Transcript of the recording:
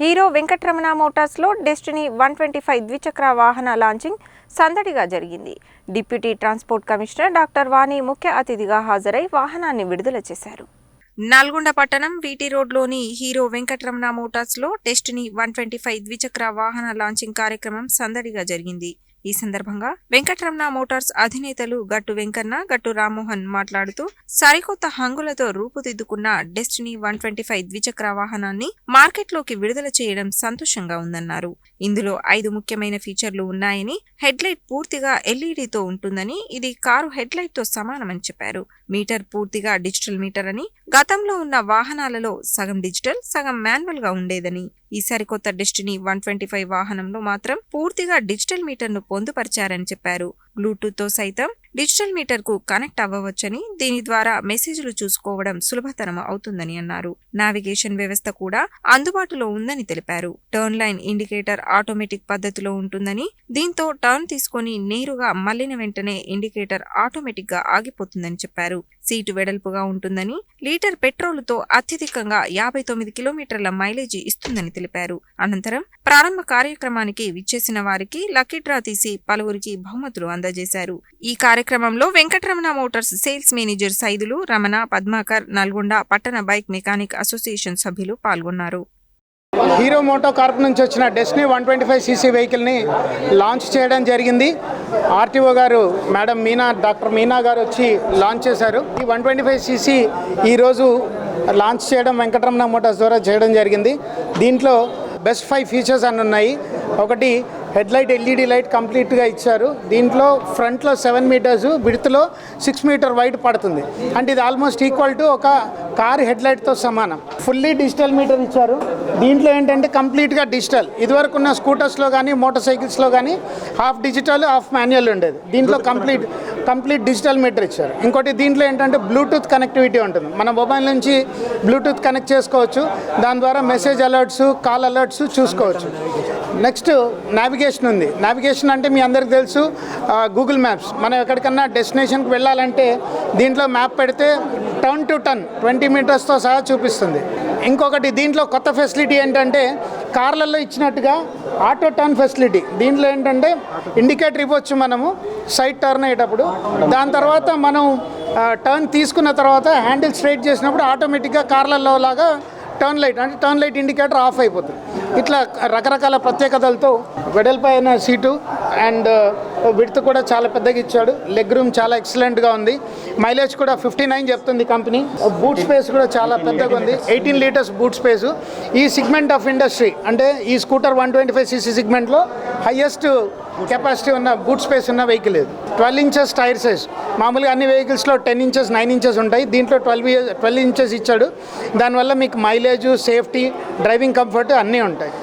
Hero Venkataramana మోటార్స్లో Destini one twenty five ద్విచక్ర వాహన లాంచింగ్ సందడిగా జరిగింది. Deputy transport commissioner doctor Vani ముఖ్య అతిథిగా హాజరై వాహనాన్ని విడుదల చేశారు. నల్గొండ పట్టణం వీటి రోడ్లోని హీరో వెంకటరమణ మోటార్స్లో డెస్టినీ వన్ ట్వంటీ ఫైవ్ ద్విచక్ర వాహన లాంచింగ్ కార్యక్రమం సందడిగా జరిగింది. ఈ సందర్భంగా వెంకటరమణ మోటార్స్ అధినేతలు గట్టు వెంకన్న గట్టు రామ్మోహన్ మాట్లాడుతూ సరికొత్త హంగులతో రూపుదిద్దుకున్న డెస్టినీ వన్ ట్వంటీ ఫైవ్ ద్విచక్ర వాహనాన్ని మార్కెట్లోకి విడుదల చేయడం సంతోషంగా ఉందన్నారు. ఇందులో ఐదు ముఖ్యమైన ఫీచర్లు ఉన్నాయని హెడ్లైట్ పూర్తిగా ఎల్ఈడితో ఉంటుందని ఇది కారు హెడ్లైట్తో సమానమని చెప్పారు. మీటర్ పూర్తిగా డిజిటల్ మీటర్ అని గతంలో ఉన్న వాహనాలలో సగం డిజిటల్ సగం మాన్యువల్గా ఉండేదని ఈ సరికొత్త డెస్టినీ వన్ ట్వంటీ ఫైవ్ వాహనంలో మాత్రం పూర్తిగా డిజిటల్ మీటర్ను పొందుపరిచారని చెప్పారు. బ్లూటూత్తో సైతం డిజిటల్ మీటర్కు కనెక్ట్ అవ్వవచ్చని దీని ద్వారా మెసేజ్లు చూసుకోవడం సులభతరం అవుతుందని అన్నారు. నావిగేషన్ వ్యవస్థ కూడా అందుబాటులో ఉందని తెలిపారు. టర్న్ లైన్ ఇండికేటర్ ఆటోమేటిక్ పద్ధతిలో ఉంటుందని దీంతో టర్న్ తీసుకొని నేరుగా మళ్ళిన వెంటనే ఇండికేటర్ ఆటోమేటిక్గా ఆగిపోతుందని చెప్పారు. సీటు వెడల్పుగా ఉంటుందని లీటర్ పెట్రోలుతో అత్యధికంగా యాభై తొమ్మిది కిలోమీటర్ల మైలేజీ ఇస్తుందని తెలిపారు. అనంతరం ప్రారంభ కార్యక్రమానికి విచ్చేసిన వారికి లక్కీ డ్రా తీసి పలువురికి బహుమతులు అందజేశారు. ఈ కార్యక్రమంలో Venkataramana Motors sales manager Saidulu Ramana Padmakar Nalgonda పట్టణ బైక్ మెకానిక్ అసోసియేషన్ సభ్యులు పాల్గొన్నారు. హీరో మోటో కార్ప్ నుంచి వచ్చిన Destini one twenty five CC వెహికల్ని లాంచ్ చేయడం జరిగింది. ఆర్టీఓ గారు మేడం మీనా డాక్టర్ మీనా గారు వచ్చి లాంచ్ చేశారు. ఈ వన్ ట్వంటీ ఫైవ్ సీసీ ఈరోజు లాంచ్ చేయడం వెంకటరమణ మోటార్స్ ద్వారా చేయడం జరిగింది. దీంట్లో బెస్ట్ ఫైవ్ ఫీచర్స్ అని ఉన్నాయి. ఒకటి హెడ్ లైట్ ఎల్ఈడి లైట్ కంప్లీట్గా ఇచ్చారు. దీంట్లో ఫ్రంట్లో సెవెన్ మీటర్స్ విడుతులో సిక్స్ మీటర్ వైట్ పడుతుంది. అంటే ఇది ఆల్మోస్ట్ ఈక్వల్ టు ఒక కార్ హెడ్ లైట్తో సమానం. ఫుల్లీ డిజిటల్ మీటర్ ఇచ్చారు. దీంట్లో ఏంటంటే కంప్లీట్గా డిజిటల్. ఇదివరకు ఉన్న స్కూటర్స్లో కానీ మోటార్ సైకిల్స్లో కానీ హాఫ్ డిజిటల్ హాఫ్ మాన్యువల్ ఉండేది. దీంట్లో కంప్లీట్ కంప్లీట్ డిజిటల్ మీటర్ ఇచ్చారు. ఇంకోటి దీంట్లో ఏంటంటే బ్లూటూత్ కనెక్టివిటీ ఉంటుంది. మన మొబైల్ నుంచి బ్లూటూత్ కనెక్ట్ చేసుకోవచ్చు. దాని ద్వారా మెసేజ్ అలర్ట్స్ కాల్ అలర్ట్స్ చూసుకోవచ్చు. నెక్స్ట్ నావిగేషన్ ఉంది. నావిగేషన్ అంటే మీ అందరికి తెలుసు గూగుల్ మ్యాప్స్ మనం ఎక్కడికన్నా డెస్టినేషన్కి వెళ్ళాలంటే దీంట్లో మ్యాప్ పెడితే టర్న్ టు టర్న్ ట్వంటీ మీటర్స్తో సహా చూపిస్తుంది. ఇంకొకటి దీంట్లో కొత్త ఫెసిలిటీ ఏంటంటే కార్లలో ఇచ్చినట్టుగా ఆటో టర్న్ ఫెసిలిటీ. దీంట్లో ఏంటంటే ఇండికేటర్ ఇవ్వచ్చు మనము సైడ్ టర్న్ అయ్యేటప్పుడు. దాని తర్వాత మనం టర్న్ తీసుకున్న తర్వాత హ్యాండిల్ స్ట్రైట్ చేసినప్పుడు ఆటోమేటిక్గా కార్లలో లాగా టర్న్ లైట్ అంటే టర్న్ లైట్ ఇండికేటర్ ఆఫ్ అయిపోతుంది. ఇట్లా రకరకాల ప్రత్యేకతలతో వెడల్పైన సీటు అండ్ uh, విడ్త్ కూడా చాలా పెద్దగా ఇచ్చాడు. లెగ్ రూమ్ చాలా ఎక్సలెంట్గా ఉంది. మైలేజ్ కూడా ఫిఫ్టీ నైన్ చెప్తుంది కంపెనీ బూట్ స్పేస్ కూడా చాలా పెద్దగా ఉంది. ఎయిటీన్ లీటర్స్ బూట్ స్పేస్ ఈ సిగ్మెంట్ ఆఫ్ ఇండస్ట్రీ అంటే ఈ scooter one twenty five CC సిగ్మెంట్లో highest capacity ఉన్న బూట్ స్పేస్ ఉన్న వెహికల్ ఇది. Twelve inches tyre size. మామూలుగా అన్ని వెహికల్స్లో టెన్ ఇంచెస్ నైన్ ఇంచెస్ ఉంటాయి. దీంట్లో ట్వెల్వ్ ట్వెల్వ్ ఇంచెస్ ఇచ్చాడు. దానివల్ల మీకు మైలేజ్ సేఫ్టీ డ్రైవింగ్ కంఫర్ట్ అన్నీ ఉంటాయి.